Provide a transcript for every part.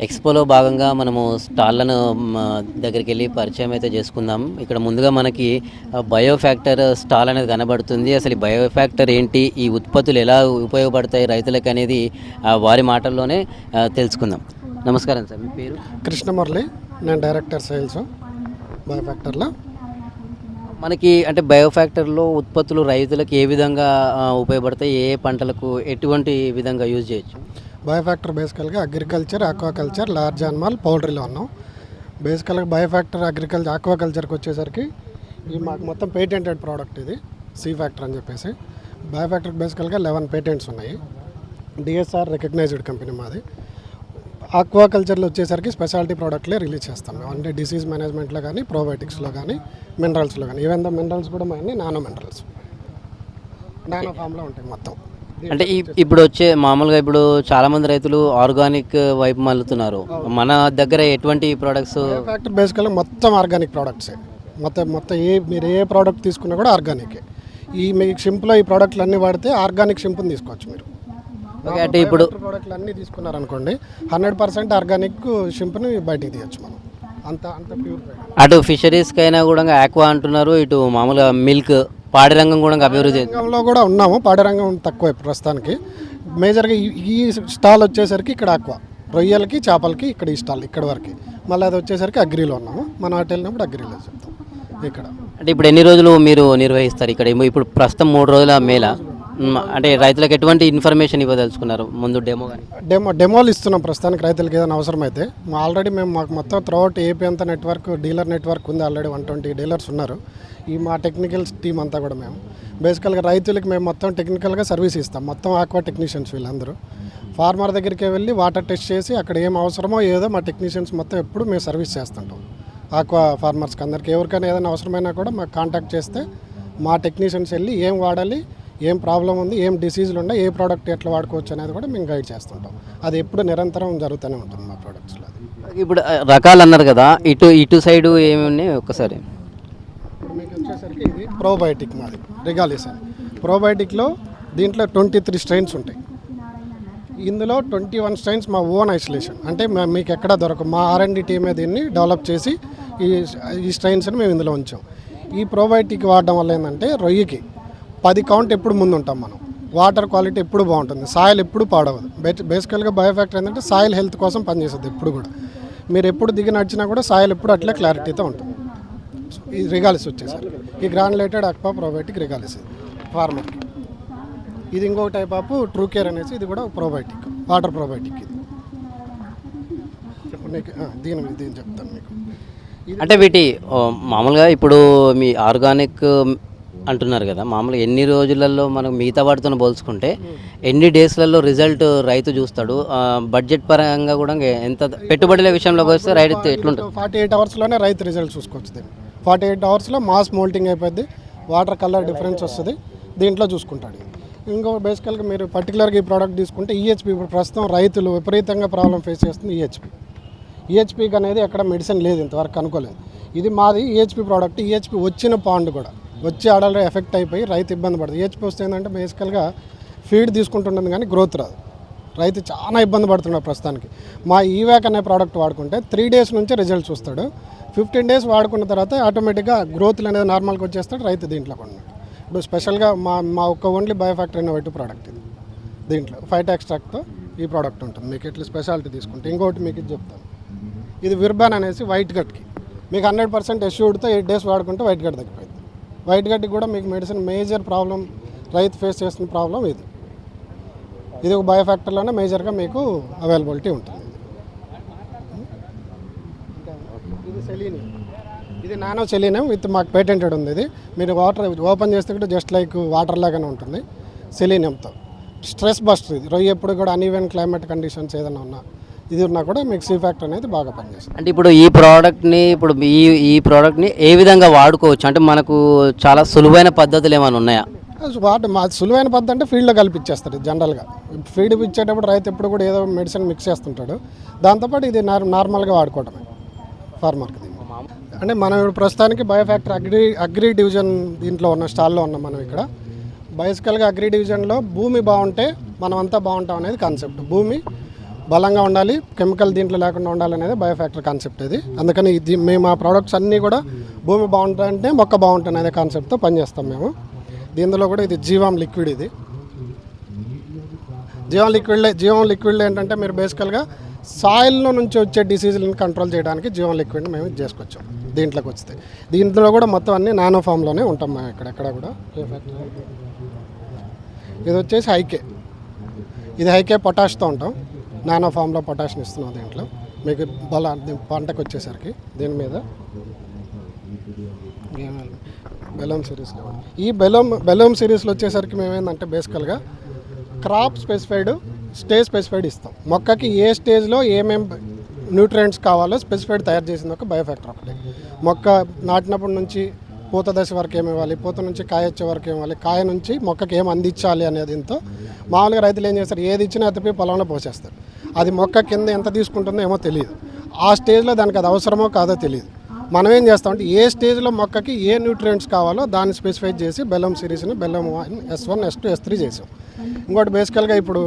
ఎక్స్పోలో భాగంగా మనము స్టాళ్ళను దగ్గరికి వెళ్ళి పరిచయం అయితే చేసుకుందాం. ఇక్కడ ముందుగా మనకి ఆ, బయో ఫ్యాక్టర్ స్టాల్ అనేది కనబడుతుంది. అసలు ఈ బయో ఫ్యాక్టర్ ఏంటి? ఈ ఉత్పత్తులు ఎలా ఉపయోగపడతాయి? రైతులకు అనేది వారి మాటల్లోనే తెలుసుకుందాం. నమస్కారం సార్ మీ పేరు? కృష్ణమురళి నేను డైరెక్టర్ సేల్స్ బయోఫ్యాక్టర్లో. మనకి అంటే బయో ఫ్యాక్టర్లో ఉత్పత్తులు రైతులకు ఏ విధంగా ఉపయోగపడతాయి? ఏ పంటలకు ఎటువంటి విధంగా యూజ్ చేయొచ్చు? బయోఫ్యాక్టర్ బేసికల్గా అగ్రికల్చర్ ఆక్వాకల్చర్ లార్జ్ అనిమల్ పౌల్ట్రీలో ఉన్నాం. బేసికల్గా బయోఫ్యాక్టర్ అగ్రికల్చర్ ఆక్వాకల్చర్కి వచ్చేసరికి ఇది మాకు మొత్తం పేటెంటెడ్ ప్రోడక్ట్ ఇది సీ ఫ్యాక్టర్ అని చెప్పేసి. బయోఫ్యాక్టర్ బేసికల్గా లెవెన్ పేటెంట్స్ ఉన్నాయి. డిఎస్ఆర్ రికగ్నైజ్డ్ కంపెనీ మాది. ఆక్వాకల్చర్లో వచ్చేసరికి స్పెషాలిటీ ప్రోడక్ట్లే రిలీజ్ చేస్తాం మేము. అంటే డిసీజ్ మేనేజ్మెంట్లో కానీ ప్రోబయోటిక్స్లో కానీ మినరల్స్లో కానీ. ఈవెన్ ద మినరల్స్ కూడా మా నానో మినరల్స్. నానో ఫామ్లో ఉంటాయి మొత్తం. అంటే ఈ- ఇప్పుడు వచ్చే మామూలుగా ఇప్పుడు చాలా మంది రైతులు ఆర్గానిక్ వైపు మళ్ళుతున్నారు. మన దగ్గర ఎటువంటి ప్రోడక్ట్స్ ఫ్యాక్టరీ బేసికల్గా మొత్తం ఆర్గానిక్ ప్రోడక్ట్సే మొత్తం మొత్తం ఏ మీరు ఏ ప్రోడక్ట్ తీసుకున్నా కూడా ఆర్గానికే ఈ మీ షింపులో ఈ ప్రోడక్ట్లు అన్నీ వాడితే ఆర్గానిక్ షింపుని తీసుకోవచ్చు మీరు. అంటే ఇప్పుడు ప్రోడక్ట్లు అన్నీ తీసుకున్నారనుకోండి హండ్రెడ్ పర్సెంట్ ఆర్గానిక్ షింపుని బయటికి తీయచ్చు మనం. అంత అంత ప్యూర్ అటు ఫిషరీస్కి అయినా కూడా ఆక్వా అంటున్నారు ఇటు మామూలుగా మిల్క్ పాడి రంగం కూడా అభివృద్ధి రంగంలో కూడా ఉన్నాము పాడి రంగం తక్కువ ప్రస్తుతానికి. మేజర్గా ఈ- ఈ స్టాల్ వచ్చేసరికి ఇక్కడ ఆక్వా రొయ్యలకి చేపలకి ఇక్కడ ఈ స్టాల్ ఇక్కడ వరకు. మళ్ళీ అది వచ్చేసరికి అగ్రిలో ఉన్నాము. మనం అటు వెళ్ళినప్పుడు అగ్రిలో చెప్తాం. ఇక్కడ. అంటే ఇప్పుడు ఎన్ని రోజులు మీరు నిర్వహిస్తారు ఇక్కడ? ఇప్పుడు ప్రస్తుతం మూడు రోజుల మేళ. అంటే రైతులకు ఎటువంటి ఇన్ఫర్మేషన్ ఇవ్వదలుచుకున్నారు? ముందు డెమో కానీ డెమో డెమోలు ఇస్తున్నాం ప్రస్తుతానికి రైతులకు ఏదైనా అవసరమైతే. మా ఆల్రెడీ మేము మాకు మొత్తం త్రూఅవుట్ ఏపీ అంతా నెట్వర్క్ డీలర్ నెట్వర్క్ ఉంది ఆల్రెడీ వన్ ట్వంటీ డీలర్స్ ఉన్నారు. ఈ మా టెక్నికల్ టీం అంతా కూడా మేము. బేసికల్గా రైతులకి మేము మొత్తం టెక్నికల్గా సర్వీస్ ఇస్తాం. మొత్తం ఆక్వా టెక్నీషియన్స్ వీళ్ళందరూ. ఫార్మర్ దగ్గరికి వెళ్ళి వాటర్ టెస్ట్ చేసి అక్కడ ఏం అవసరమో ఏదో మా టెక్నీషియన్స్ మొత్తం ఎప్పుడు మేము సర్వీస్ చేస్తుంటాం. ఆక్వా ఫార్మర్స్కి అందరికీ ఎవరికైనా ఏదైనా అవసరమైనా కూడా మాకు కాంటాక్ట్ చేస్తే మా టెక్నీషియన్స్ వెళ్ళి ఏం వాడాలి ఏం ప్రాబ్లం ఉంది ఏం డిసీజులు ఉన్నాయి ఏ ప్రోడక్ట్ ఎట్లా వాడుకోవచ్చు అనేది కూడా మేము గైడ్ చేస్తుంటాం. అది ఎప్పుడు నిరంతరం జరుగుతూనే ఉంటుంది మా ప్రోడక్ట్స్లో అది. ఇప్పుడు రకాలు అన్నారు కదా ఇటు ఇటు సైడు ఏమి ఉన్నాయి ఒక్కసారి? ఇప్పుడు మీకు వచ్చేసరికి ఇది ప్రోబయోటిక్ మాది రిగాలిస్ అని ప్రోబయోటిక్లో దీంట్లో ట్వంటీ త్రీ స్ట్రెయిన్స్ ఉంటాయి. ఇందులో ట్వంటీ వన్ స్ట్రెయిన్స్ మా ఓన్ ఐసోలేషన్ అంటే మీకు ఎక్కడ దొరకవు. మా ఆర్ఎండి టీమే దీన్ని డెవలప్ చేసి ఈ ఈ స్ట్రెయిన్స్ని మేము ఇందులో ఉంచాం. ఈ ప్రోబయోటిక్ వాడడం వల్ల ఏంటంటే రొయ్యకి పది కౌంట్ ఎప్పుడు ముందు ఉంటాం మనం. వాటర్ క్వాలిటీ ఎప్పుడు బాగుంటుంది. సాయిల్ ఎప్పుడు పాడవదు. బేసికల్గా బయోఫ్యాక్టర్ ఏంటంటే సాయిల్ హెల్త్ కోసం పనిచేస్తుంది ఎప్పుడు కూడా. మీరు ఎప్పుడు దిగి నడిచినా కూడా సాయిల్ ఎప్పుడు అట్లే క్లారిటీతో ఉంటుంది. ఈ రిగాలిస్ వచ్చేసరికి. ఈ గ్రాన్యులేటెడ్ అక్వా ప్రోబయోటిక్ రిగాలిస్ ఫార్మర్ ఫార్మర్కి ఇది ఇంకో టైప్ ఆఫ్ ట్రూ కేర్ అనేసి ఇది కూడా ప్రోబయోటిక్ వాటర్ ప్రోబయోటిక్ ఇది. మీకు దీని దీని చెప్తాను మీకు. అంటే వీటి మామూలుగా ఇప్పుడు మీ ఆర్గానిక్ అంటున్నారు కదా. మామూలుగా ఎన్ని రోజులలో మనం మిగతా వాటితో పోల్చుకుంటే ఎన్ని డేస్లలో రిజల్ట్ రైతు చూస్తాడు? బడ్జెట్ పరంగా కూడా ఎంత పెట్టుబడుల విషయంలోకి వస్తే రైతు ఎట్లుంటుంది ఫార్టీ ఎయిట్ అవర్స్లోనే రైతు రిజల్ట్ చూసుకోవచ్చు ఫార్టీ ఎయిట్ అవర్స్లో మాస్ మోల్టింగ్ అయిపోద్ది వాటర్ కలర్ డిఫరెన్స్ వస్తుంది దీంట్లో చూసుకుంటాడు. ఇంకో బేసికల్గా మీరు పర్టికులర్గా ఈ ప్రోడక్ట్ తీసుకుంటే ఈహెచ్పి ఇప్పుడు ప్రస్తుతం రైతులు విపరీతంగా ప్రాబ్లం ఫేస్ చేస్తుంది E ఈహెచ్పి ఈహెచ్పికి అనేది ఎక్కడ మెడిసిన్ లేదు ఇంతవరకు అనుకోలేదు. ఇది మాది ఈహెచ్పి ప్రోడక్ట్ ఈహెచ్పి వచ్చిన పాండ్ కూడా. వచ్చి ఆడలో ఎఫెక్ట్ అయిపోయి రైతు ఇబ్బంది పడుతుంది ఏచిపి వస్తే ఏంటంటే బేసికల్గా ఫీడ్ తీసుకుంటుంటుంది కానీ గ్రోత్ రాదు. రైతు చాలా ఇబ్బంది పడుతున్నాడు ప్రస్తుతానికి. మా ఈవ్యాక్ అనే ప్రోడక్ట్ వాడుకుంటే త్రీ డేస్ నుంచి రిజల్ట్ చూస్తాడు ఫిఫ్టీన్ డేస్ వాడుకున్న తర్వాత ఆటోమేటిక్గా గ్రోత్ అనేది నార్మల్గా వచ్చేస్తాడు రైతు దీంట్లో కొన్నాడు. ఇప్పుడు స్పెషల్గా మా మా ఒక్క ఓన్లీ బయోఫ్యాక్టరీ ఇన్నోవేటివ్ ప్రోడక్ట్ ఇది. దీంట్లో ఫైట్ ఎక్స్ట్రాక్ట్తో ఈ ప్రోడక్ట్ ఉంటుంది. మీకు ఎట్లా స్పెషాలిటీ తీసుకుంటే ఇంకోటి మీకు ఇది చెప్తాను. ఇది విర్బాన్ అనేసి వైట్ గట్కి. మీకు హండ్రెడ్ పర్సెంట్ ఎష్యూడ్తో ఎయిట్ డేస్ వాడుకుంటే వైట్ గట్ తగ్గిపోయింది. వైట్ గట్కి కూడా మీకు మెడిసిన్ మేజర్ ప్రాబ్లం రైతు ఫేస్ చేస్తున్న ప్రాబ్లం ఇది. ఇది ఒక బయోఫ్యాక్టర్లోనే మేజర్గా మీకు అవైలబిలిటీ ఉంటుంది. ఇది సెలీనియం ఇది నానో సెలీనియం విత్ మాకు పేటెంటెడ్ ఉంది ఇది. మీరు వాటర్ ఓపెన్ చేస్తే కూడా జస్ట్ లైక్ వాటర్ లాగానే ఉంటుంది. సెలీనియంతో స్ట్రెస్ బస్టర్ ఇది. రొయ్య ఎప్పుడు కూడా అన్ఈవెన్ క్లైమేట్ కండిషన్స్ ఏదైనా ఉన్నా ఇది ఉన్నా కూడా మీకు సీ ఫ్యాక్టర్ అనేది బాగా పనిచేస్తుంది. అంటే ఇప్పుడు ఈ ప్రోడక్ట్ని ఇప్పుడు ఈ ఈ ప్రోడక్ట్ని ఏ విధంగా వాడుకోవచ్చు? అంటే మనకు చాలా సులువైన పద్ధతులు ఏమైనా ఉన్నాయా? వాటి మా సులువైన పద్ధతి అంటే ఫీల్డ్లో కలిపిచ్చేస్తారు జనరల్గా ఫీడ్ ఇచ్చేటప్పుడు రైతు ఎప్పుడు కూడా ఏదో మెడిసిన్ మిక్స్ చేస్తుంటాడు. దాంతోపాటు ఇది నార్ నార్మల్గా వాడుకోవడమే ఫార్మర్కి అంటే మనం ఇప్పుడు ప్రస్తుతానికి బయోఫ్యాక్టరీ అగ్రి అగ్రి డివిజన్ దీంట్లో ఉన్న స్టాల్లో ఉన్నాం మనం ఇక్కడ. బేసికల్గా అగ్రి డివిజన్లో భూమి బాగుంటే మనం అంతా బాగుంటాం అనేది కాన్సెప్ట్ భూమి బలంగా ఉండాలి కెమికల్ దీంట్లో లేకుండా ఉండాలనేది బయోఫ్యాక్టరీ కాన్సెప్ట్ ఇది. అందుకని ఇది మేము ఆ ప్రోడక్ట్స్ అన్నీ కూడా భూమి బాగుంటుందంటే మొక్క బాగుంటుంది అనే కాన్సెప్ట్తో పనిచేస్తాం మేము. దీనిలో కూడా ఇది జీవం లిక్విడ్ ఇది. జీవం లిక్విడ్ జీవం లిక్విడ్ ఏంటంటే మీరు బేసికల్గా సాయిల్లో నుంచి వచ్చే డిసీజులను కంట్రోల్ చేయడానికి జీవం లిక్విడ్ మేము ఇది చేసుకొచ్చాం దీంట్లోకి వస్తే. దీంట్లో కూడా మొత్తం అన్ని నానో ఫామ్లోనే ఉంటాం మేము ఇక్కడ ఎక్కడ కూడా. ఇది వచ్చేసి హైకే. ఇది హైకే పొటాష్తో ఉంటాం. నానో ఫామ్లో పొటాషియం ఇస్తున్నాం దీంట్లో. మీకు బల పంటకు వచ్చేసరికి దీని మీద. బెలూమ్ సిరీస్లో ఈ బెలోమ్ బెలూమ్ సిరీస్లో వచ్చేసరికి మేమేందంటే బేసికల్గా క్రాప్ స్పెసిఫైడ్ స్టేజ్ స్పెసిఫైడ్ ఇస్తాం. మొక్కకి ఏ స్టేజ్లో ఏమేం న్యూట్రియంట్స్ కావాలో స్పెసిఫైడ్ తయారు చేసింది ఒక బయోఫ్యాక్టర్ ఒకటి. మొక్క నాటినప్పటి నుంచి పూత దశ వరకు ఏమి ఇవ్వాలి? పూత నుంచి కాయ వచ్చే వరకు ఏమి ఇవ్వాలి? కాయ నుంచి మొక్కకి ఏం అందించాలి అనేది దీంతో మామూలుగా రైతులు ఏం చేస్తారు? ఏది ఇచ్చినా అతిపి పొలంలో పోసేస్తారు. అది మొక్క కింద ఎంత తీసుకుంటుందో ఏమో తెలియదు. ఆ స్టేజ్లో దానికి అది అవసరమో కాదో తెలియదు. మనం ఏం చేస్తామంటే ఏ స్టేజ్లో మొక్కకి ఏ న్యూట్రియంట్స్ కావాలో దాన్ని స్పెసిఫై చేసి బెల్లం సిరీస్ని బెల్లం S one S two S three చేసాం. ఇంకోటి బేసికల్గా ఇప్పుడు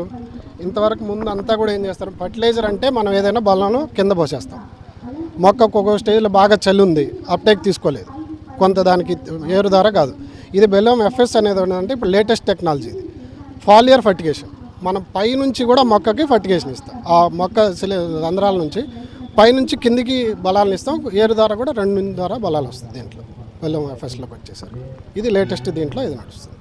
ఇంతవరకు ముందు అంతా కూడా ఏం చేస్తారు? ఫర్టిలైజర్ అంటే మనం ఏదైనా బెల్లం కింద పోసేస్తాం. మొక్కకు ఒక్కొక్క స్టేజ్లో బాగా చల్లుంది అప్టేక్ తీసుకోలేదు. కొంత దానికి ఏరు ద్వారా కాదు. ఇది బెల్లం ఎఫ్ఎస్ అనేది ఏంటంటే ఇప్పుడు లేటెస్ట్ టెక్నాలజీ ఇది. ఫాలియర్ ఫర్టిగేషన్ మనం పై నుంచి కూడా మొక్కకి ఫర్టిగేషన్ ఇస్తాం. ఆ మొక్క రంధ్రాల నుంచి పైనుంచి కిందికి బలాలను ఇస్తాం. ఏరు ద్వారా కూడా రెండు ద్వారా బలాలు వస్తుంది దీంట్లో. బెల్లం ఎఫ్ఎస్లోకి వచ్చేసరికి. ఇది లేటెస్ట్ దీంట్లో ఇది నడుస్తుంది.